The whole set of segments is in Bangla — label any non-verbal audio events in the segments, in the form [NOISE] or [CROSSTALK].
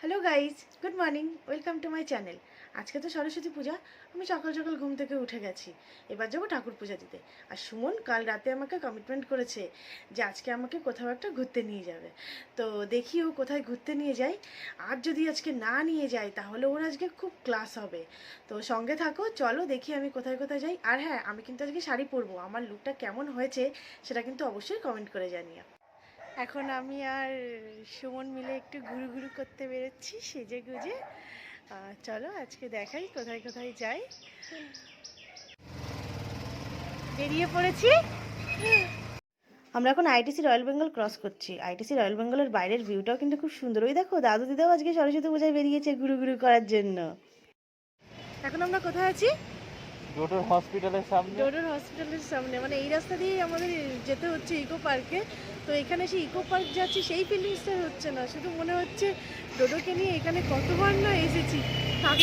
Hello guys good morning welcome to my channel আজকে তো সরস্বতী পূজা। আমি সকাল সকাল ঘুম থেকে উঠে গেছি। এবার যাব ঠাকুর পূজা দিতে। আর সুমন কাল রাতে আমাকে কমিটমেন্ট করেছে যে আজকে আমাকে কোথাও একটা ঘুরতে নিয়ে যাবে। তো দেখি ও কোথায় ঘুরতে নিয়ে যায়। আর যদি আজকে না নিয়ে যায়, তাহলে ওর আজকে খুব ক্লাস হবে। তো সঙ্গে থাকো, চলো দেখি আমি কোথায় কোথায় যাই। আর হ্যাঁ আমি কিন্তু আজকে শাড়ি পরবো। আমার লুকটা কেমন হয়েছে, সেটা কিন্তু অবশ্যই কমেন্ট করে জানিও। এখন আমি আর সুমন মিলে একটু ঘুরু ঘুরু করতে বেরোচ্ছি, সেজে গুজে। চলো আজকে দেখাই কোথায় কোথায় যাই। বেরিয়ে পড়েছি। আমরা এখন আইটিসি রয়্যাল বেঙ্গল ক্রস করছি। আইটিসি রয়্যাল বেঙ্গলের বাইরের ভিউটাও কিন্তু খুব সুন্দর। ওই দেখো, দাদু দিদাও আজকে সরস্বতী পূজায় বেরিয়েছে ঘুরু ঘুরু করার জন্য। এখন আমরা কোথায় আছি? ডোডোর হসপিটালের সামনে? ডোডোর হসপিটালের সামনে। মানে এই রাস্তা দিয়েই আমাদের যেতে হচ্ছে ইকো পার্কে। তো এখানে সেই ইকো পার্ক যাচ্ছি, সেই ফিলিংসটা হচ্ছে না। শুধু মনে হচ্ছে ডোডোকে নিয়ে এখানে কতবার না এসেছি।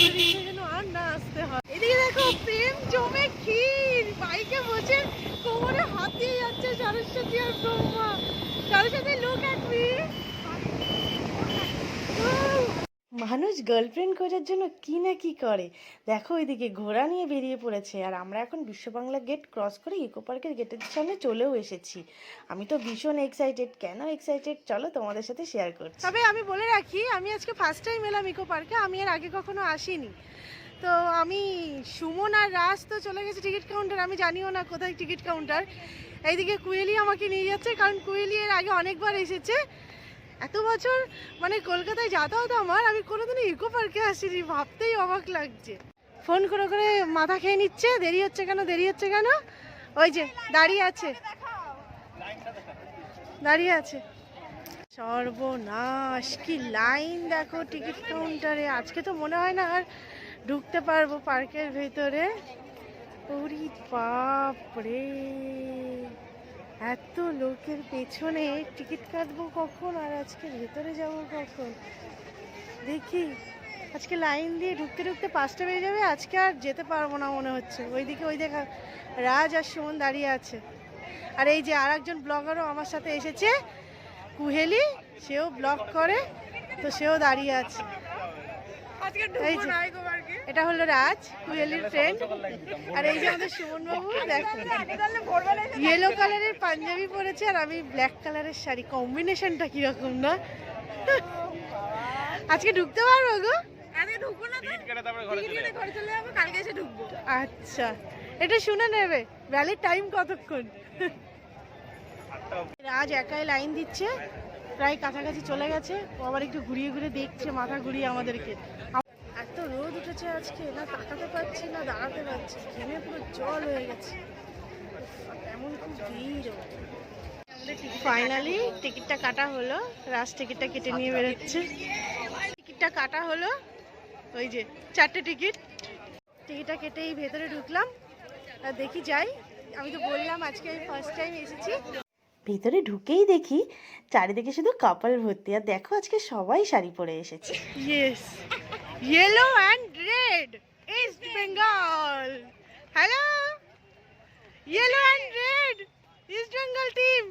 ইচ্ছে যেন আর না আসতে হয়। এদিকে দেখো, প্রেম জমে ক্ষীর। বাইকে বসে কোমরে হাত যাচ্ছে সরস্বতী আর ব্রহ্মা। সরস্বতী লুক অ্যাট মানুষ গার্লফ্রেন্ড খোঁজার জন্য কি না কি করে? দেখো, ওইদিকে ঘোড়া নিয়ে বেরিয়ে পড়েছে। আর আমরা এখন বিশ্ব বাংলা গেট ক্রস করে ইকো পার্কের গেটের সামনে চলেও এসেছি। আমি তো ভীষণ এক্সাইটেড কেন এক্সাইটেড চলো তোমাদের সাথে শেয়ার করছি। তবে আমি বলে রাখি, আমি আজকে ফার্স্ট টাইম এলাম ইকো পার্কে আমি এর আগে কখনো আসিনি। তো আমি সুমন আর রাজ তো চলে গেছে টিকিট কাউন্টার আমি জানিও না কোথায় টিকিট কাউন্টার এইদিকে কুয়েলি আমাকে নিয়ে যাচ্ছে, কারণ কুয়েলি এর আগে অনেকবার এসেছে। এত বছর মানে কলকাতায় যাতায়াত আমার, আমি কোনোদিনও ইকো পার্কে আসিনি, ভাবতেই অবাক লাগছে। ফোন করে করে মাথা খেয়ে নিচ্ছে, দেরি হচ্ছে কেন, দেরি হচ্ছে কেন? ওই যে, দাঁড়িয়ে আছে। দাঁড়িয়ে আছে। সর্বনাশ, কি লাইন দেখো টিকিট কাউন্টারে। আজকে তো মনে হয় না আর ঢুকতে পারব পার্কের ভেতরে। ওরি বাপ রে এত লোকের পেছনে টিকিট কাটবো কখন আর আজকে ভেতরে যাব কখন? দেখি আজকে লাইন দিয়ে ঢুকতে ঢুকতে পাঁচটা বেজে যাবে আজকে আর যেতে পারব না মনে হচ্ছে। ওইদিকে ওই দেখা রাজ আর সুমন দাঁড়িয়ে আছে। আর এই যে আর একজন ব্লগারও আমার সাথে এসেছে কুহেলি সেও ব্লগ করে তো সেও দাঁড়িয়ে আছে। এই যে এটা হলো রাজ কুহেলির ফ্রেন্ড আর এই যে আমাদের সুমন বাবু দেখো ইয়েলো কালারের পাঞ্জাবি পরেছে আর আমি ব্ল্যাক কালারের শাড়ি। কম্বিনেশনটা কীরকম না? আজকে ঢুকতে পারব গো? ঘরে ঘরে আচ্ছা। এটা শুনে নেবে। ভ্যালিড টাইম কতক্ষণ? রাজ একাই লাইন দিচ্ছে। প্রায় কাছাকাছি চলে গেছে। ও আবার একটু ঘুরিয়ে ঘুরিয়ে দেখছে মাথা ঘুরিয়ে আমাদেরকে। রোদ উঠেছে আজকে না তাকাতে পারছি না দাঁড়াতে পারছি ঘেমে পুরো জল হয়ে গেছে। এমন খুব ভিড় ফাইনালি টিকিটটা কাটা হলো রাজ টিকিটটা কেটে নিয়ে বেরোচ্ছে। টিকিটটা কাটা হলো ওই যে চারটে টিকিট। টিকিটটা কেটেই ভেতরে ঢুকলাম আর দেখি যাই। আমি তো বললাম আজকে আমি ফার্স্ট টাইম এসেছি। ভেতরে ঢুকেই দেখি চারিদিকে শুধু কাপল ভর্তি আর দেখো আজকে সবাই শাড়ি পরে এসেছে। Yes yellow and red East Bengal hello yellow and red East Bengal team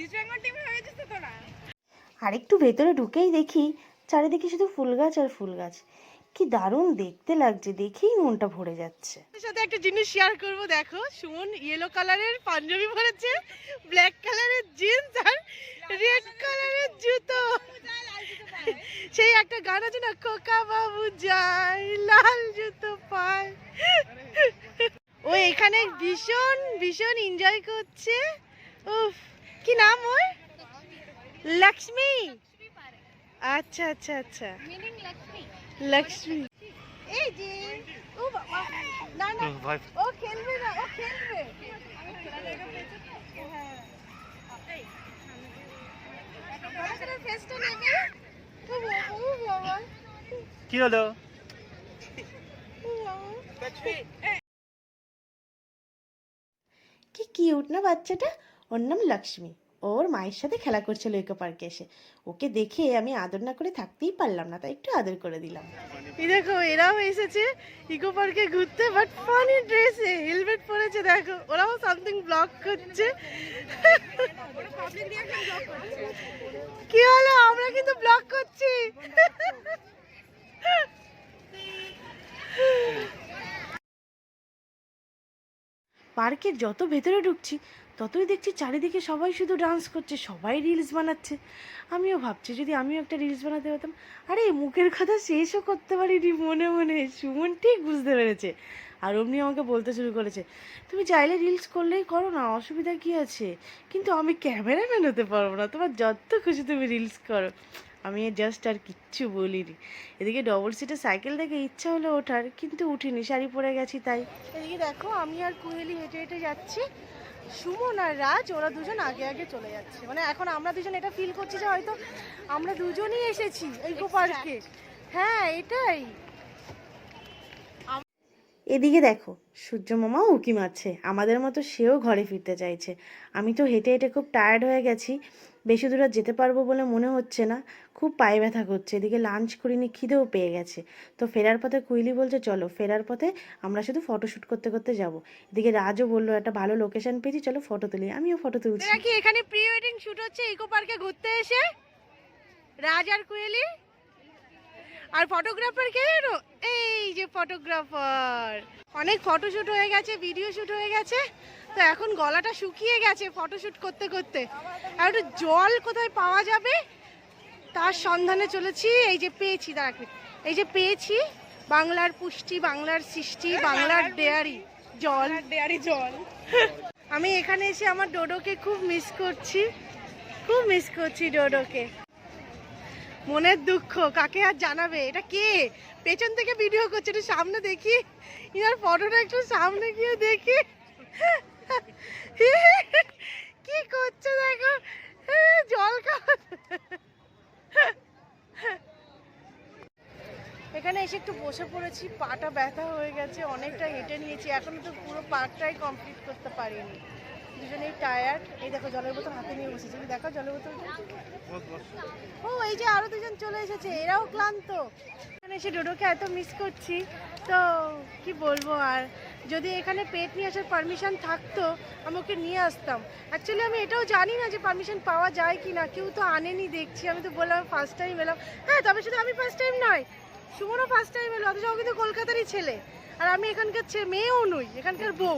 East Bengal টিমে হয়ে গেছিস তোরা। আর একটু ভেতরে ঢুকেই দেখি চারিদিকে শুধু ফুল গাছ আর ফুল গাছ। কি দারুণ দেখতে লাগছে, দেখেই মনটা ভরে যাচ্ছে। সাথে একটা জিনিস শেয়ার করব, দেখো, সুমন ইয়েলো কালারের পাঞ্জাবি পরেছে ব্ল্যাক কালারের জিন্স আর রেড কালারের জুতো। সেই একটা গান আছে না কোকা বাবু যায়, লাল জুতো পায়। ও এখানে ভীষণ ভীষণ এনজয় করছে। উফ, কি নাম ওর? লক্ষ্মী। আচ্ছা আচ্ছা আচ্ছা। লক্ষ্মী এই যে ও বাবা না না। ও খেলবে না ও খেলবে। কি হলো? ও কি কিউট না বাচ্চাটা? ওর নাম লক্ষ্মী ওর মায়ের সাথে খেলা করছিল ইকো পার্কে এসে। ওকে দেখে আমি আদর না করে থাকতেই পারলাম না তাই একটু আদর করে দিলাম। দেখো এরাও এসেছে ইকো পার্কে ঘুরতে বাট ফানি ড্রেসে হেলমেট পরেছে দেখো ওরাও সামথিং ব্লক করছে। কি হলো? আমরা কিন্তু ব্লক করছি। পার্কের যত ভেতরে ঢুকছি ততই দেখছি চারিদিকে সবাই শুধু ডান্স করছে, সবাই রিলস বানাচ্ছে। আমিও ভাবছি, যদি আমিও একটা রিলস বানাতে পারতাম, আরে মুখের কথা শেষও করতে পারিনি মনে মনে। সুমন ঠিক বুঝতে পেরেছে। আর অমনি আমাকে বলতে শুরু করেছে, তুমি চাইলে রিলস করলেই করো না, অসুবিধা কি আছে? কিন্তু আমি ক্যামেরাম্যান হতে পারব না, তোমার যত খুশি তুমি রিলস করো। আমি জাস্ট আর কিচ্ছু বলিনি। এদিকে ডবল সিটে সাইকেল দেখে ইচ্ছা হলো ওঠার, কিন্তু উঠিনি, শাড়ি পরে গেছি তাই। এদিকে দেখো, আমি আর কুহেলি হেঁটে হেঁটে যাচ্ছি। সুমন আর রাজ ওরা দুজন আগে আগে চলে যাচ্ছে। মানে এখন আমরা দুজন এটা ফিল করছি যে হয়তো আমরা দুজনই এসেছি ইকো পার্কে হ্যাঁ এটাই। এদিকে দেখো, সূর্য মামাও উকি মারছে। আমাদের মতো সেও ঘরে ফিরতে চাইছে। আমি তো হেঁটে হেঁটে খুব টায়ার্ড হয়ে গেছি। বেশি দূর আর যেতে পারব বলে মনে হচ্ছে না। খুব পায়ে ব্যথা করছে। এদিকে লাঞ্চ করিনি, খিদেও পেয়ে গেছে। তো ফেরার পথে কুইলি বলছে, চলো, ফেরার পথে আমরা শুধু ফটোশ্যুট করতে করতে যাব। এদিকে রাজও বলল, একটা ভালো লোকেশন পেয়েছি, চলো ফটো তুলি। আমিও ফটো তুলছি। এখানে প্রি ওয়েডিং শুট হচ্ছে ইকো পার্কে ঘুরতে এসে? রাজ আর কুয়েলি আর ফটোগ্রাফার কে? জানো এই যে ফটোগ্রাফার অনেক ফটোশুট হয়ে গেছে ভিডিও শুট হয়ে গেছে। তো এখন গলাটা শুকিয়ে গেছে ফটোশুট করতে করতে। আর একটু জল কোথায় পাওয়া যাবে? তার সন্ধানে চলেছি। এই যে পেয়েছি দাঁড়া এক মিনিট। এই যে পেয়েছি বাংলার পুষ্টি বাংলার সৃষ্টি বাংলার ডেয়ারি জল। ডেয়ারি জল। আমি এখানে এসে আমার ডোডোকে খুব মিস করছি। খুব মিস করছি ডোডোকে। মনের দুঃখ, কাকে আর জানাবে? এটা কে? পেছন থেকে ভিডিও করছে একটু সামনে দেখি। ইয়ার ফটোটা একটু সামনে গিয়ে দেখি। কি করছে দেখো? জল খাওয়া। এখানে এসে একটু বসে পড়েছি, পাটা ব্যথা হয়ে গেছে, অনেকটা হেঁটে নিয়েছি। এখনও তো পুরো পার্কটাই কমপ্লিট করতে পারিনি। দুজনেই টায়ার্ড এই দেখো জলের বোতল হাতে নিয়ে বসেছে। দেখো জলের বোতল ও, এই যে আরও দুজন চলে এসেছে, এরাও ক্লান্ত। এখানে এসে ডোডোকে এত মিস করছি। তো কি বলব আর, যদি এখানে পেট নিয়ে আসার পারমিশন থাকতো আমি ওকে নিয়ে আসতাম। অ্যাকচুয়ালি আমি এটাও জানি না যে পারমিশন পাওয়া যায় কি না কেউ তো আনেনি, দেখছি। আমি তো বললাম ফার্স্ট টাইম এলাম। হ্যাঁ তবে শুধু আমি ফার্স্ট টাইম নয়। সুমনও ফার্স্ট টাইম এলো, অথচ কিন্তু কলকাতারই ছেলে। আর আমি এখানকার মেয়েও নই এখানকার বউ।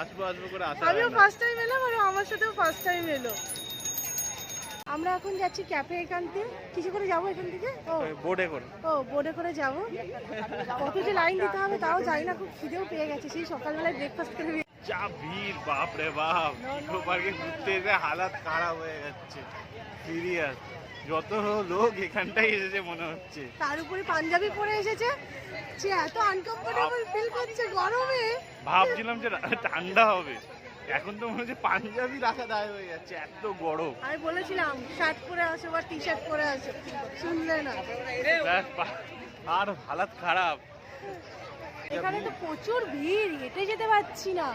আসব আসব করে আসা আমিও ফার্স্ট টাইম এলাম আর আমার সাথেও ফার্স্ট টাইম এলো। আমরা এখন যাচ্ছি ক্যাফে এখান থেকে কিছু করে যাব এখান থেকে? ও। বোর্ডে করে। ও বোর্ডে করে যাব। কত যে লাইন দিতে হবে তাও জানি না খুব খিদেও পেয়ে গেছে। সেই সকালবেলায় ব্রেকফাস্ট করে যা ভিড় বাপ রে বাপ। ইকো পার্কে ঘুরতে এসে হালাত খারাপ হয়ে যাচ্ছে। সিরিয়াস। যত লোক এখানটাই এসেছে মনে হচ্ছে। তার উপরে পাঞ্জাবি পরে এসেছে। সে এত আনকমফোর্টেবল ফিল করছে গরমে। ভাবছিলাম যে ঠান্ডা হবে। এখন তো মনে হচ্ছে পাঞ্জাবি রাখা দায় হয়ে যাচ্ছে এত গরম। আমি বলেছিলাম শার্ট পরে আসো বা টি শার্ট পরে আসো শুনলে না। আর হালাত খারাপ। এখানে তো প্রচুর ভিড় হেঁটে যেতে পারছি না।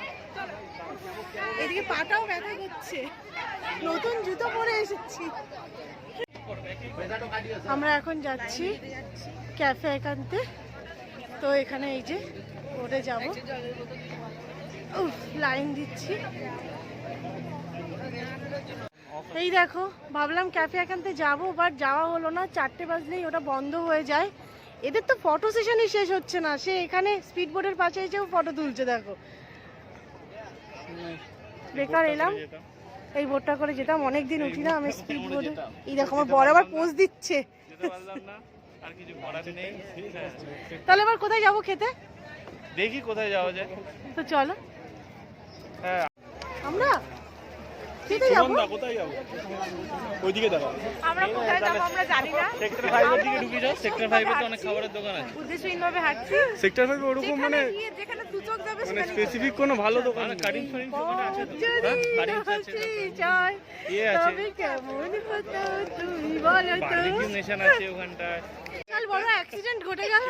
এদিকে পাটাও ব্যথা করছে। নতুন জুতো পরে এসেছি। আমরা এখন যাচ্ছি ক্যাফে একান্তে। তো এখানে এই যে ওটে যাব। লাইন দিচ্ছি। এই দেখো ভাবলাম ক্যাফে একান্তে যাব বাট যাওয়া হলো না। চারটে বাজলেই ওটা বন্ধ হয়ে যায়। এদের তো ফটো সেশনই শেষ হচ্ছে না। সে এখানে স্পিড বোর্ডের পাশে এসেও ফটো তুলছে দেখো। বেকার এলাম। এই বোটটা করে যেতাম। অনেক দিন উঠি না আমি স্পিড বোর্ডে এই দেখো আমার বড় আবার পোজ দিচ্ছে। না। আর কিছু করার নেই। হ্যাঁ। তাহলে আবার কোথায় যাব খেতে? দেখি কোথায় যাওয়া যায়। তো চলো। হ্যাঁ। আমরা খেতে যাব? কোথায় যাব? ওইদিকে দাঁড়াও। আমরা কোথায় যাব আমরা জানি না। সেক্টর ফাইভের দিকে ঢুকে যাও। সেক্টর ফাইভে তো অনেক খাবারের দোকান আছে। উদ্দেশ্যহীনভাবে হাঁটছি। সেক্টর ফাইভে ওরকম মানে যেখানে দু যাবে মানে স্পেসিফিক কোনো ভালো দোকান মানে কাটিং আছে হ্যাঁ? কাটিং আছে। ইয়ে আছে। তবে কেমন হতো তুমি বলো তো? বারবিকিউ নেশন আছে ওখানটায়। কাল বড় অ্যাক্সিডেন্ট ঘটে গেল।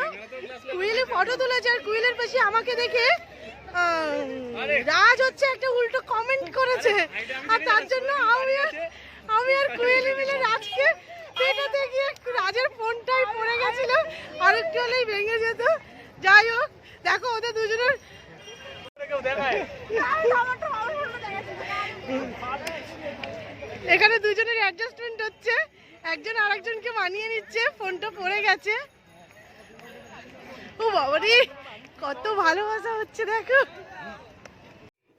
কুইলি ফটো তুলেছে আর কুইলের পাশে আমাকে দেখে রাজ হচ্ছে একটা উল্টো কমেন্ট করেছে। আর তার জন্য আমি আর- আমি আর কুইলি মিলে রাজকে পেটাতে গিয়ে রাজের ফোনটাই পড়ে গেছিল আর একটু হলেই ভেঙে যেত। যাই হোক দেখো ওদের দুজনের এখানে দুজনের অ্যাডজাস্টমেন্ট হচ্ছে। একজন আরেকজনকে মানিয়ে নিচ্ছে ফোনটা পড়ে গেছে। ও বাবারে! কত ভালোবাসা হচ্ছে দেখো।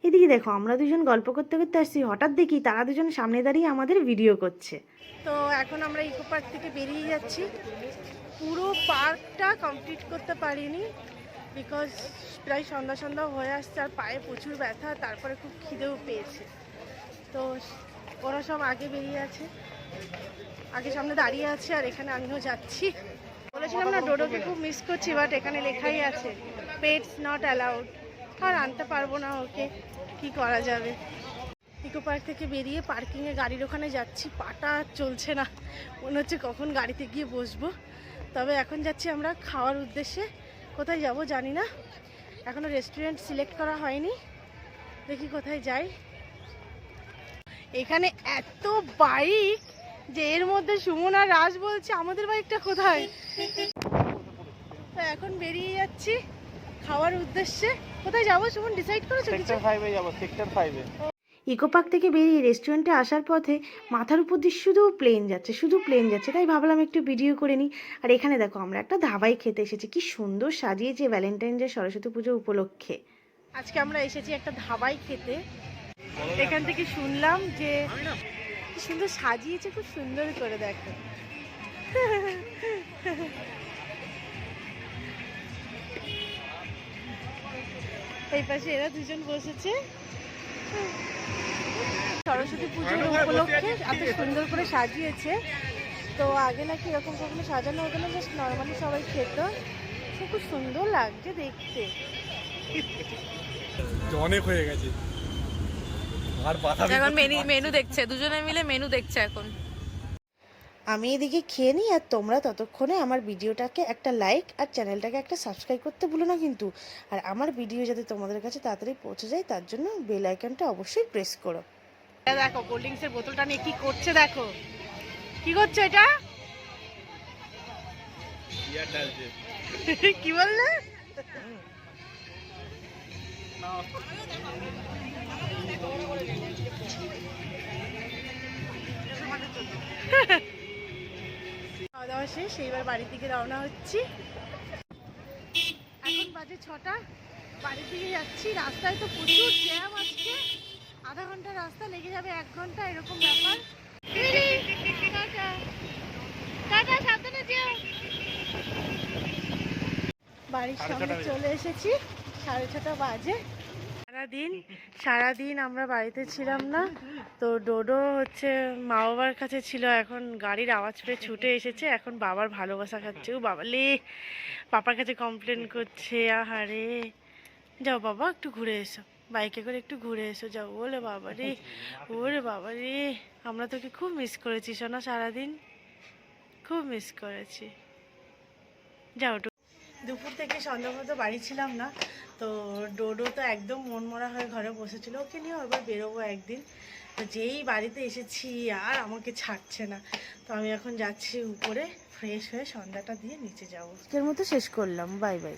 এদিকে দেখো আমরা দুজন গল্প করতে করতে আসছি। হঠাৎ দেখি তারা দুজন সামনে দাঁড়িয়ে আমাদের ভিডিও করছে। তো এখন আমরা ইকো পার্ক থেকে বেরিয়ে যাচ্ছি। পুরো পার্কটা কমপ্লিট করতে পারিনি বিকজ প্রায় সন্ধ্যা সন্ধ্যা হয়ে আসছে আর পায়ে প্রচুর ব্যথা তারপরে খুব খিদেও পেয়েছে। তো ওরা সব আগে বেরিয়ে আছে আগে সামনে দাঁড়িয়ে আছে আর এখানে আমিও যাচ্ছি। বলেছিলাম না ডোডোকে খুব মিস করছি বাট এখানে লেখাই আছে। পেটস নট অ্যালাউড আর আনতে পারব না ওকে। কি করা যাবে? ইকো পার্ক থেকে বেরিয়ে পার্কিংয়ে গাড়ির ওখানে যাচ্ছি। পাটা চলছে না। মনে হচ্ছে কখন গাড়িতে গিয়ে বসবো। তবে এখন যাচ্ছি আমরা খাওয়ার উদ্দেশ্যে। কোথায় যাব জানি না। এখনও রেস্টুরেন্ট সিলেক্ট করা হয়নি। দেখি কোথায় যাই। এখানে এত বাইক যে এর মধ্যে সুমন আর রাজ বলছে, আমাদের বাইকটা কোথায়? তো এখন বেরিয়ে যাচ্ছি। খাওয়ার উদ্দেশ্যে? কোথায় যাব? সুমন ডিসাইড করেছ সেক্টর ফাইভে যাব সেক্টর ফাইভে ইকো পার্ক থেকে বেরিয়ে রেস্টুরেন্টে আসার পথে মাথার উপর দিয়ে শুধু প্লেন যাচ্ছে শুধু প্লেন যাচ্ছে। তাই ভাবলাম একটু ভিডিও করে নিই। আর এখানে দেখো আমরা একটা ধাবায় খেতে এসেছি। কি সুন্দর সাজিয়েছে ভ্যালেন্টাইন ডে সরস্বতী পুজো উপলক্ষে। আজকে আমরা এসেছি একটা ধাবায় খেতে। এখান থেকে শুনলাম যে সুন্দর সাজিয়েছে খুব সুন্দর করে দেখো। [LAUGHS] এই পাশে এরা দুজন বসেছে। সরস্বতী পুজোর উপলক্ষে এত সুন্দর করে সাজিয়েছে। তো আগে নাকি এরকম কখনো সাজানো হতো না জাস্ট নর্মালি সবাই খেত। খুব সুন্দর লাগছে দেখতে। অনেক হয়ে গেছে। আর এখন মেনু মেনু দেখছে দুজনে মিলে মেনু দেখছে এখন। আমি এদিকে খেয়ে নিই আর তোমরা ততক্ষণে আমার ভিডিওটাকে একটা লাইক আর চ্যানেলটাকে একটা সাবস্ক্রাইব করতে ভুলো না কিন্তু। আর আমার ভিডিও যাতে তোমাদের কাছে তাড়াতাড়ি পৌঁছে যায় তার জন্য বেল আইকনটা অবশ্যই প্রেস করো। দেখো কোল্ড ড্রিঙ্কসের বোতলটা নিয়ে কি করছে দেখো। কি করছে এটা? [LAUGHS] কি বললে? [LAUGHS] খাওয়া দাওয়া শেষ এইবার বাড়ির দিকে রওনা হচ্ছি। এখন বাজে ছটা বাড়ির দিকে যাচ্ছি। রাস্তায় তো প্রচুর জ্যাম আজকে। আধা ঘণ্টা রাস্তা লেগে যাবে এক ঘণ্টা এরকম ব্যাপার। বাড়ির সামনে চলে এসেছি। সাড়ে ছটা বাজে। সারাদিন সারাদিন আমরা বাড়িতে ছিলাম না। তো ডোডো হচ্ছে মা বাবার কাছে ছিল, এখন গাড়ির আওয়াজ পেয়ে ছুটে এসেছে, এখন বাবার ভালোবাসা খাচ্ছে। ও বাবালে পাপার কাছে কমপ্লেন করছে, আহারে। যাও বাবা, একটু ঘুরে এসো। বাইকে করে একটু ঘুরে এসো। যাও ওলে বাবা রে ওরে বাবা রে। আমরা তোকে খুব মিস করেছি শোনা সারাদিন খুব মিস করেছি। যাও দুপুর থেকে সন্ধ্যা মতো বাড়ি ছিলাম না, তো ডোডো তো একদম মনমরা হয়ে ঘরে বসেছিল। ওকে নিয়ে এবার বেরোবো একদিন। তো যেই বাড়িতে এসেছি আর আমাকে ছাড়ছে না, তো আমি এখন যাচ্ছি উপরে ফ্রেশ হয়ে সন্ধ্যাটা দিয়ে নিচে যাব। আজকের মতো শেষ করলাম বাই বাই